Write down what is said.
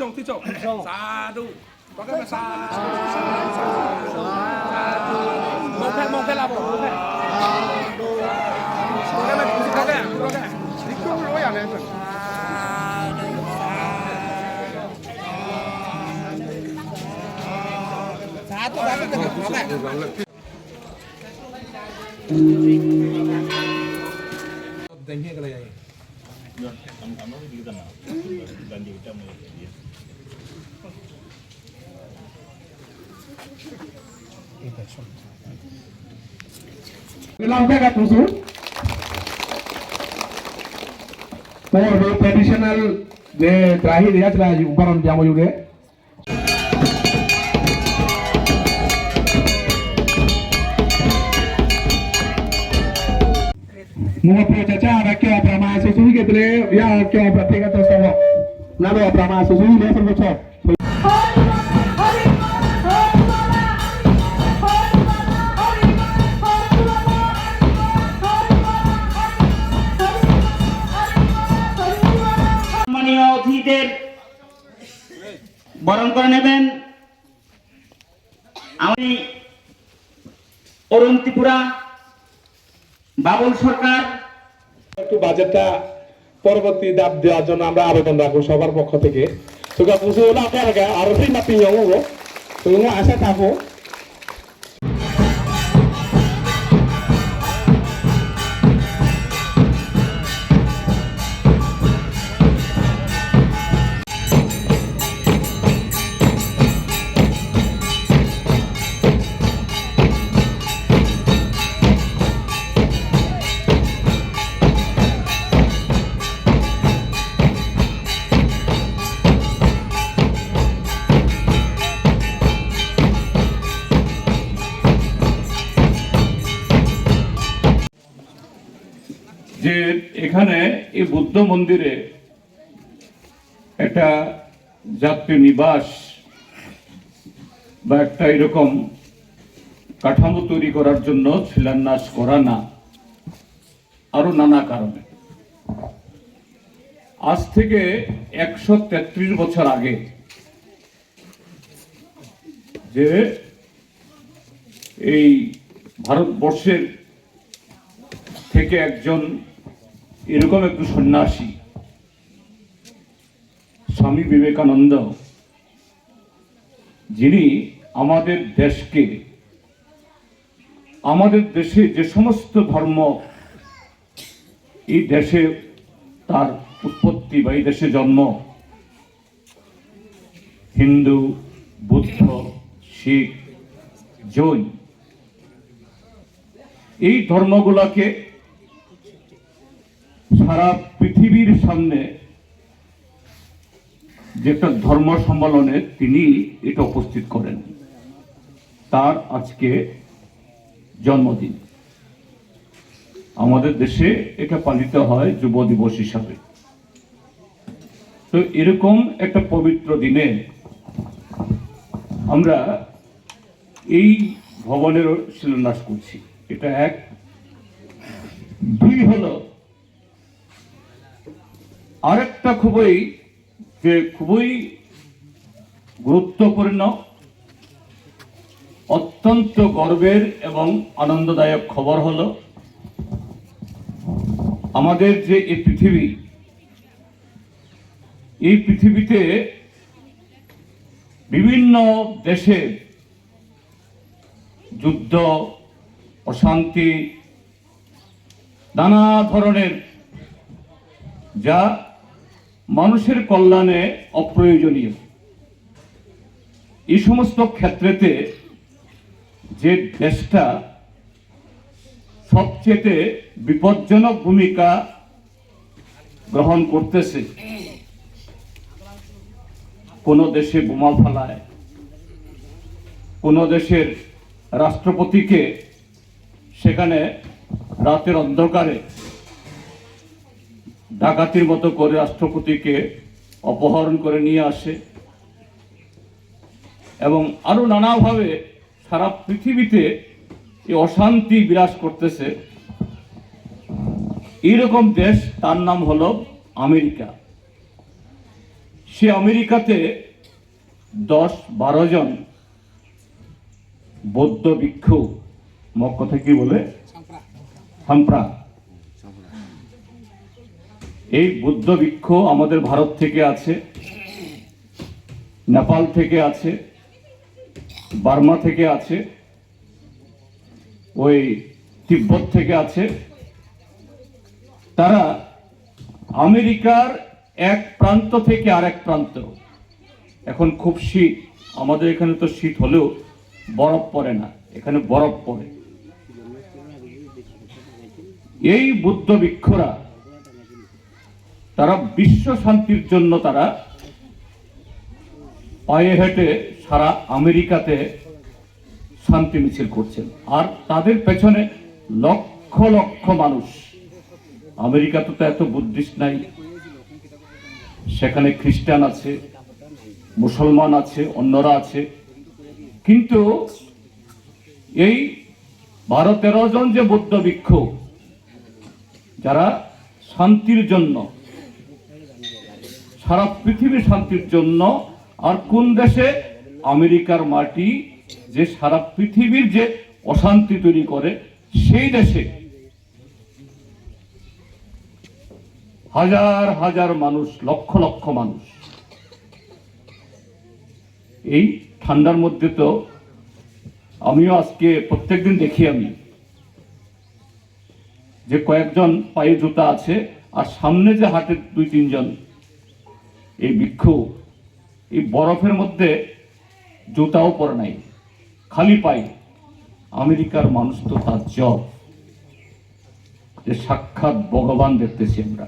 티청 티청 사두 바깥에 사두 사두 몽패 몽패 라보 몽패 바깥에 구식하게 구식하게 이쪽을 넣어야 돼 사두 바깥에 구식하게 देंगे अगले जाएंगे Lampion, lampion, lampion, lampion, lampion, lampion, lampion, lampion, lampion, lampion, lampion, lampion, lampion, lampion, susuhi ke tele ya kya pratika to sawa. Nalo prama susuhi le sampai cok. সম্মানীয় অতিথিদের বরণ করে নেবেন আমি অরুণ ত্রিপুরা বাবুল সরকার। একটু বাজেটটা পরবর্তী দাব দেওয়ার জন্য আমরা আবেদন রাখব সবার পক্ষ থেকে। তোকে বুঝে হলো আপনার আরও না মাপি যাব আশা থাকো। যে এখানে এই বুদ্ধ মন্দিরে একটা যাত্রী নিবাস বা একটা এরকম কাঠামো তৈরি করার জন্য শিলান্যাস করা না, আরও নানা কারণে। আজ থেকে একশো তেত্রিশ বছর আগে যে এই ভারতবর্ষের থেকে একজন এরকম একটু সন্ন্যাসী, স্বামী বিবেকানন্দ, যিনি আমাদের দেশকে, আমাদের দেশে যে সমস্ত ধর্ম, এই দেশে তার উৎপত্তি বা এই দেশে জন্ম, হিন্দু, বুদ্ধ, শিখ, জৈন, এই ধর্মগুলোকে সারা পৃথিবীর সামনে যে একটা ধর্ম সম্মেলনে তিনি এটা উপস্থিত করেন। তার আজকে জন্মদিন। আমাদের দেশে এটা পালিত হয় যুব দিবস হিসাবে। তো এরকম একটা পবিত্র দিনে আমরা এই ভবনের শিলান্যাস করছি। এটা এক দুই হলো আরেকটা খুবই, যে খুবই গুরুত্বপূর্ণ, অত্যন্ত গর্বের এবং আনন্দদায়ক খবর হলো, আমাদের যে এই পৃথিবী, এই পৃথিবীতে বিভিন্ন দেশে যুদ্ধ, অশান্তি, নানা ধরনের যা মানুষের কল্যাণে অপ্রয়োজনীয়। এই সমস্ত ক্ষেত্রেতে যে দেশটা সবচেয়ে বিপজ্জনক ভূমিকা গ্রহণ করতেছে, কোনো দেশে বোমা ফালায়, কোনো দেশের রাষ্ট্রপতিকে সেখানে রাতের অন্ধকারে ডাকাতির মতো করে রাষ্ট্রপতিকে অপহরণ করে নিয়ে আসে এবং আরও নানাভাবে সারা পৃথিবীতে এই অশান্তি বিরাজ করতেছে। এইরকম দেশ তার নাম হলো আমেরিকা। সে আমেরিকাতে দশ বারো জন বৌদ্ধ ভিক্ষু মক থেকে বলে? সাম্প্রা। এই বুদ্ধ বৃক্ষ আমাদের ভারত থেকে আছে, নেপাল থেকে আছে, বার্মা থেকে আছে, ওই তিব্বত থেকে আছে। তারা আমেরিকার এক প্রান্ত থেকে আরেক প্রান্ত। এখন খুব শীত, আমাদের এখানে তো শীত হলেও বরফ পড়ে না, এখানে বরফ পড়ে। এই বুদ্ধ বৃক্ষরা তারা বিশ্ব শান্তির জন্য তারা পায়ে হেঁটে সারা আমেরিকাতে শান্তি মিছিল করছেন। আর তাদের পেছনে লক্ষ লক্ষ মানুষ। আমেরিকাতে তো এত বুদ্ধিস্ট নাই। সেখানে খ্রিস্টান আছে, মুসলমান আছে, অন্যরা আছে। কিন্তু এই বারো তেরো জন যে বৌদ্ধ ভিক্ষু, যারা শান্তির জন্য সারা পৃথিবী শান্তির জন্য, আর কোন দেশে? আমেরিকার মাটি যে সারা পৃথিবীর যে অশান্তি তৈরি করে, সেই দেশে। হাজার হাজার মানুষ, লক্ষ লক্ষ মানুষ। এই ঠান্ডার মধ্যে তো আমিও আজকে প্রত্যেকদিন দেখি আমি যে কয়েকজন পায়ে জুতা আছে, আর সামনে যে হাটে দুই তিনজন এই ভিক্ষু এই বরফের মধ্যে জুতাও পরে নাই, খালি পাই আমেরিকার মানুষ তো তার জব। যে সাক্ষাৎ ভগবান দেখতেছি আমরা।